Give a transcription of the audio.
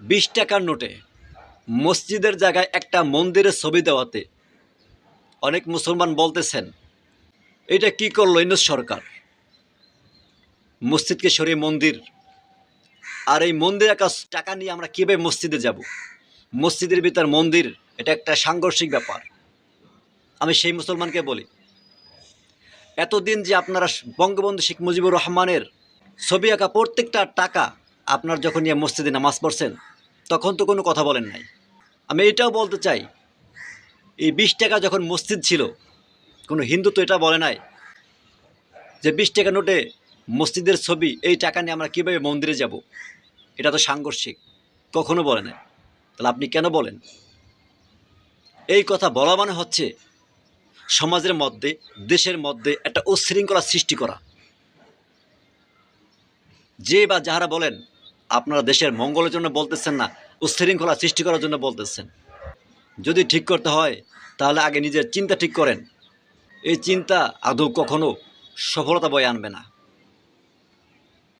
বিশ টাকার নোটে মসজিদের জায়গায় একটা মন্দিরের ছবি দেওয়াতে অনেক মুসলমান বলতেছেন এটা কি করল ইউনুস সরকার? মসজিদকে সরিয়ে মন্দির। আর এই মন্দির একা টাকা নিয়ে আমরা কীভাবে মসজিদে যাব? মসজিদের ভিতর মন্দির, এটা একটা সাংঘর্ষিক ব্যাপার। আমি সেই মুসলমানকে বলি, এতদিন যে আপনারা বঙ্গবন্ধু শেখ মুজিবুর রহমানের ছবি আঁকা প্রত্যেকটা টাকা আপনার যখন নিয়ে মসজিদে নামাজ পড়ছেন, তখন তো কোনো কথা বলেন নাই। আমি এটাও বলতে চাই, এই বিশ টাকা যখন মসজিদ ছিল, কোনো হিন্দু তো এটা বলে নাই যে বিশ টাকা নোটে মসজিদের ছবি, এই টাকা নিয়ে আমরা কীভাবে মন্দিরে যাব? এটা তো সাংঘর্ষিক, কখনো বলে নাই। তাহলে আপনি কেন বলেন? এই কথা বলা মানে হচ্ছে সমাজের মধ্যে, দেশের মধ্যে একটা উচ্ছৃঙ্খলা সৃষ্টি করা। যে বা যাহারা বলেন আপনারা দেশের মঙ্গলের জন্য বলতেছেন না উশৃঙ্খলা সৃষ্টি করার জন্য বলতেছেন। যদি ঠিক করতে হয়, তাহলে আগে নিজের চিন্তা ঠিক করেন। এই চিন্তা আদৌ কখনো সফলতা বয়ে আনবে না।